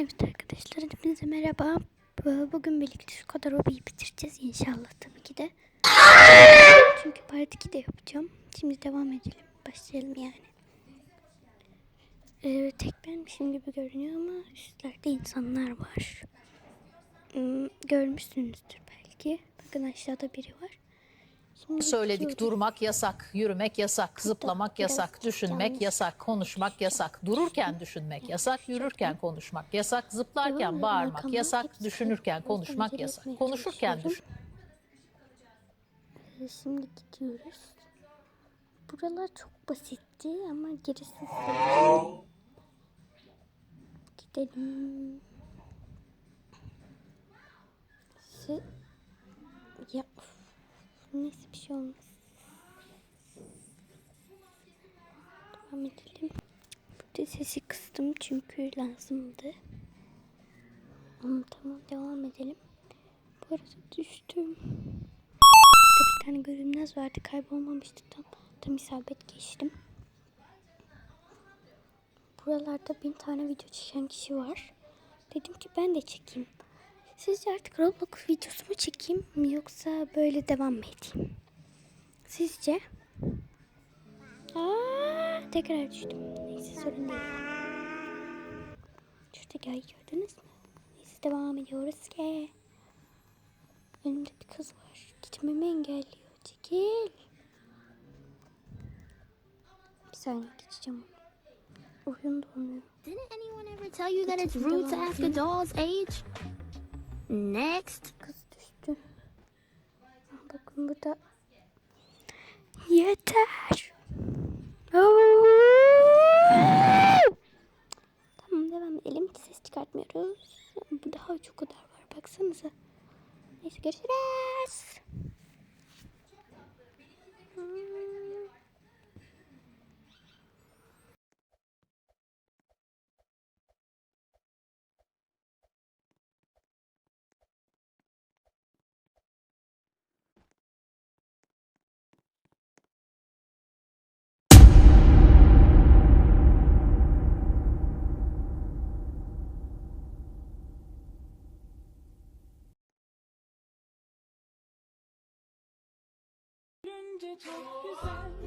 Evet arkadaşlar hepinize merhaba. Bu- Bugün birlikte şu kadar hobiyi bitireceğiz inşallah tabii ki de. Çünkü part 2 de yapacağım. Şimdi devam edelim. Başlayalım yani. Ee, tek benmişim gibi görünüyor ama üstlerde insanlar var. Hmm, görmüşsünüzdür belki. Bakın aşağıda biri var. Şimdi Söyledik durmak yasak, yürümek yasak, zıplamak yasak, düşünmek yasak, konuşmak yasak, dururken düşünmek yasak, yürürken konuşmak yasak, zıplarken bağırmak yasak, düşünürken konuşmak yasak, konuşurken düşün. Ee, Şimdi gidiyoruz. Buralar çok basitti ama gerisi. Gidelim. Ya. Neyse bir şey olmaz. Devam edelim. Burada sesi kıstım çünkü lazımdı. Ama tamam devam edelim. Bu arada düştüm. Burada bir tane görünmez vardı. Kaybolmamıştı tam. Tam isabet geçtim. Buralarda bin tane video çeken kişi var. Dedim ki ben de çekeyim. Sizce artık Roblox videosu mu çekeyim yoksa böyle devam mı edeyim? Sizce? Aa, tekrar düştüm. Neyse sorun değil. Şuradaki ayı gördünüz mü? Neyse devam ediyoruz ki. Önümde bir kız var. Gitmemi engelliyor. Çekil. Bir saniye geçeceğim onu. Oyun donuyor. Didn't anyone ever tell you that it's rude to ask a doll's age? Next. Kız düştü. Bakın burada. Yeter. Oo! Tamam devam edelim. Ses çıkartmıyoruz. Bu daha çok kadar var. Baksanıza. Neyse görüşürüz. 坚决，就算。